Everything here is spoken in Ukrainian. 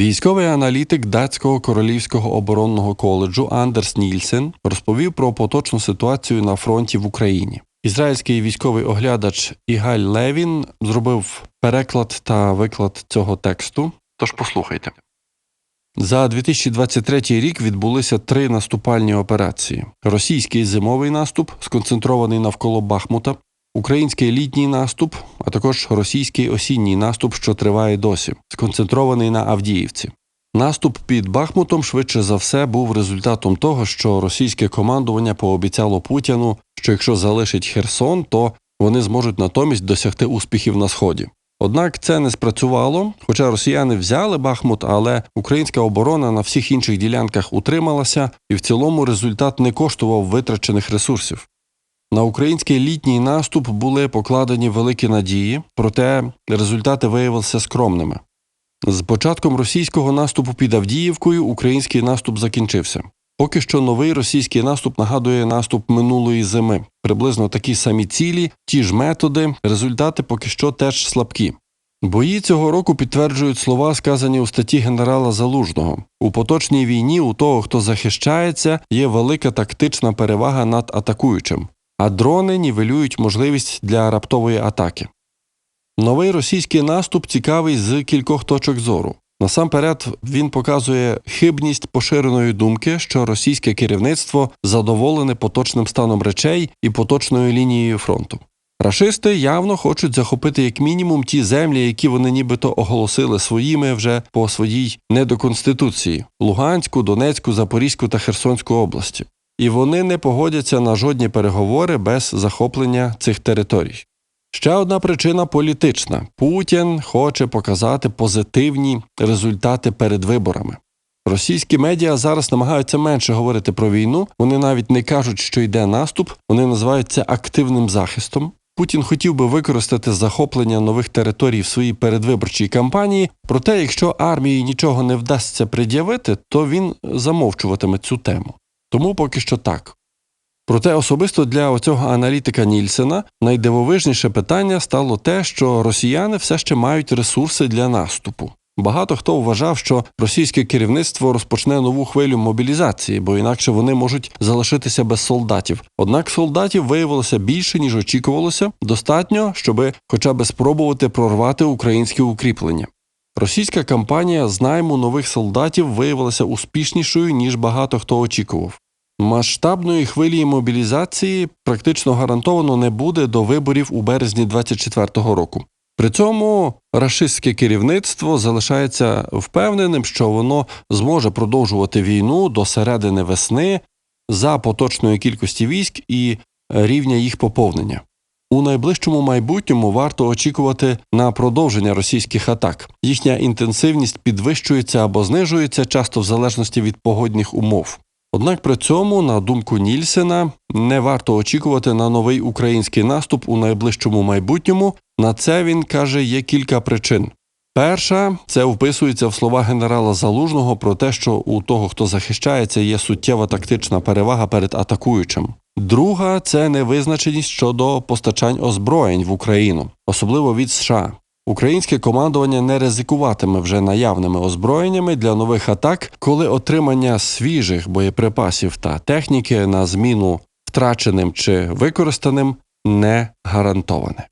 Військовий аналітик датського королівського оборонного коледжу Андерс Нільсен розповів про поточну ситуацію на фронті в Україні. Ізраїльський військовий оглядач Ігаль Левін зробив переклад та виклад цього тексту. Тож послухайте. За 2023 рік відбулися три наступальні операції: російський зимовий наступ, сконцентрований навколо Бахмута, український літній наступ, а також російський осінній наступ, що триває досі, сконцентрований на Авдіївці. Наступ під Бахмутом швидше за все був результатом того, що російське командування пообіцяло Путіну, що якщо залишить Херсон, то вони зможуть натомість досягти успіхів на сході. Однак це не спрацювало, хоча росіяни взяли Бахмут, але українська оборона на всіх інших ділянках утрималася, і в цілому результат не коштував витрачених ресурсів. На український літній наступ були покладені великі надії, проте результати виявилися скромними. З початком російського наступу під Авдіївкою український наступ закінчився. Поки що новий російський наступ нагадує наступ минулої зими. Приблизно такі самі цілі, ті ж методи, результати поки що теж слабкі. Бої цього року підтверджують слова, сказані у статті генерала Залужного. У поточній війні у того, хто захищається, є велика тактична перевага над атакуючим, а дрони нівелюють можливість для раптової атаки. Новий російський наступ цікавий з кількох точок зору. Насамперед він показує хибність поширеної думки, що російське керівництво задоволене поточним станом речей і поточною лінією фронту. Рашисти явно хочуть захопити як мінімум ті землі, які вони нібито оголосили своїми вже по своїй недоконституції Луганську, Донецьку, Запорізьку та Херсонську області. І вони не погодяться на жодні переговори без захоплення цих територій. Ще одна причина політична: Путін хоче показати позитивні результати перед виборами. Російські медіа зараз намагаються менше говорити про війну. Вони навіть не кажуть, що йде наступ, вони називають це активним захистом. Путін хотів би використати захоплення нових територій в своїй передвиборчій кампанії. Проте, якщо армії нічого не вдасться пред'явити, то він замовчуватиме цю тему. Тому поки що так. Проте особисто для оцього аналітика Нільсена найдивовижніше питання стало те, що росіяни все ще мають ресурси для наступу. Багато хто вважав, що російське керівництво розпочне нову хвилю мобілізації, бо інакше вони можуть залишитися без солдатів. Однак солдатів виявилося більше ніж очікувалося, достатньо, щоби хоча б спробувати прорвати українські укріплення. Російська кампанія з найму нових солдатів виявилася успішнішою ніж багато хто очікував. Масштабної хвилі мобілізації практично гарантовано не буде до виборів у березні 2024 року. При цьому рашистське керівництво залишається впевненим, що воно зможе продовжувати війну до середини весни за поточної кількості військ і рівня їх поповнення. У найближчому майбутньому варто очікувати на продовження російських атак. Їхня інтенсивність підвищується або знижується часто в залежності від погодних умов. Однак при цьому, на думку Нільсена, не варто очікувати на новий український наступ у найближчому майбутньому. На це він каже є кілька причин. Перша це вписується в слова генерала Залужного про те, що у того, хто захищається, є суттєва тактична перевага перед атакуючим. Друга це невизначеність щодо постачань озброєнь в Україну, особливо від США. Українське командування не ризикуватиме вже наявними озброєннями для нових атак, коли отримання свіжих боєприпасів та техніки на зміну втраченим чи використаним не гарантоване.